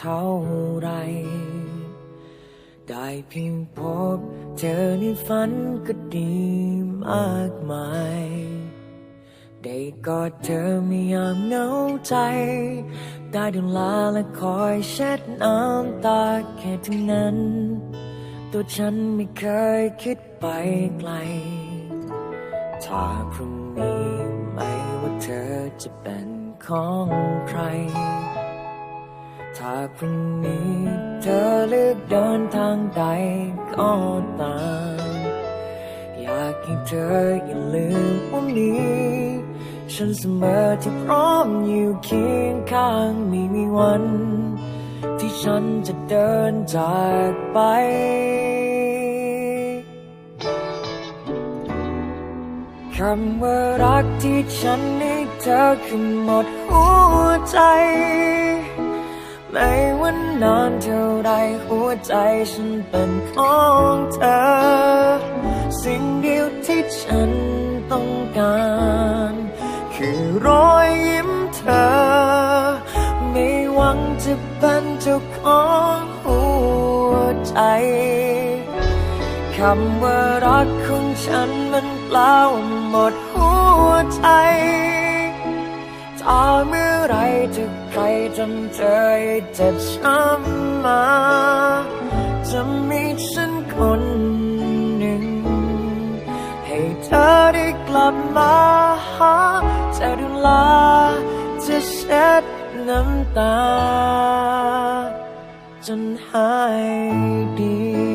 เท่าไร ได้เพียงพบเธอในฝันก็ดีมากมาย ได้กอดเธอไม่ยามเหงาใจ ได้ดูแลและคอยเช็ดน้ำตาแค่ทั้งนั้น ตัวฉันไม่เคยคิดไปไกล ถ้าพรุ่งนี้ไม่ว่าเธอจะเป็นของใคร ถ้าพรุ่งนี้เธอเลือกเดินทางใดก็ตาม อยากให้เธออย่าลืมว่ามีฉันเสมอที่พร้อมอยู่เคียงข้างไม่มีวัน ที่ฉันจะเดินจากไปคำว่ารักที่ฉันให้เธอคือหมดหัวใจ ไม่ว่านานเท่าไรหัวใจฉันเป็นของเธอ สิ่งเดียวที่ฉันต้องการ คือรอยยิ้มเธอ ไม่หวังจะเป็นเจ้าของหัวใจคำว่ารักของฉันมันเปล่าหมดหัวใจ ถ้าเมื่อไรจะใครจำเธอให้เจ็บช้ำมา จะมีฉันคนหนึ่ง ให้เธอได้กลับมาหาจะดูแลจะเช็ดน้ำตา จนหายดี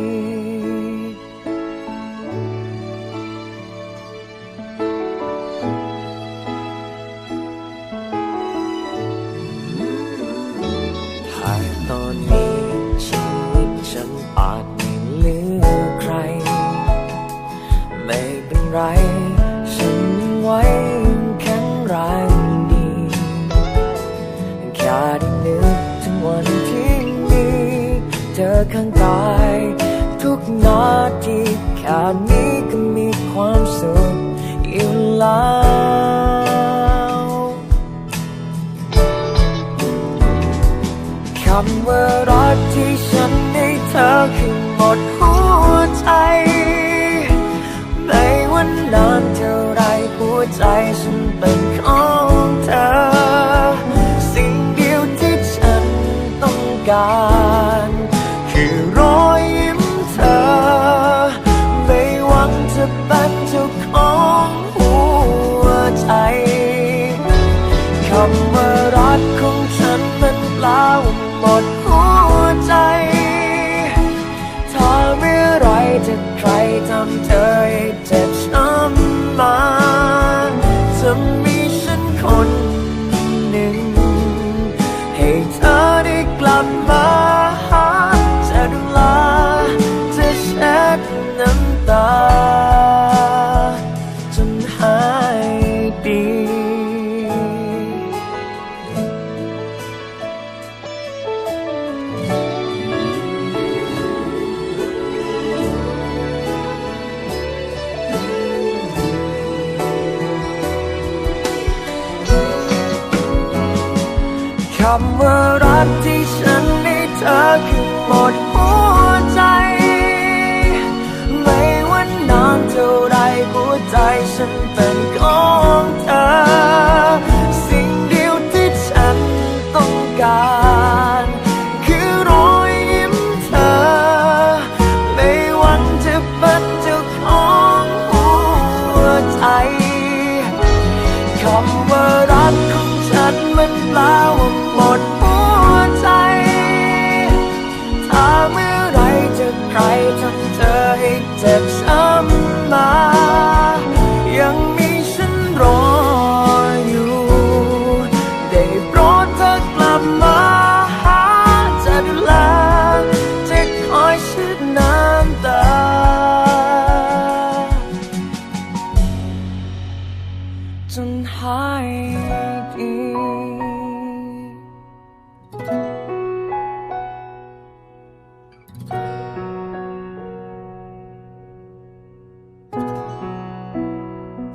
ข้างกาย ทุกนาทีแค่นี้ก็มีความสุขอยู่แล้วคำว่ารักที่ฉันให้เธอคือหมดหัว เป็นเจ้าของหัวใจคำว่ารักของฉันมันเปล่าหมดหัวใจถ้าเมื่อไรจะใครทำเธอให้เจ็บำว่ารักที่ฉันให้เธอคือหมดหัวใจ ไม่ว่านานเท่าไรหัวใจฉันเป็นของ หมดหัวใจถ้าเมื่อไรจะใครทำเธอให้เจ็บช้ำมา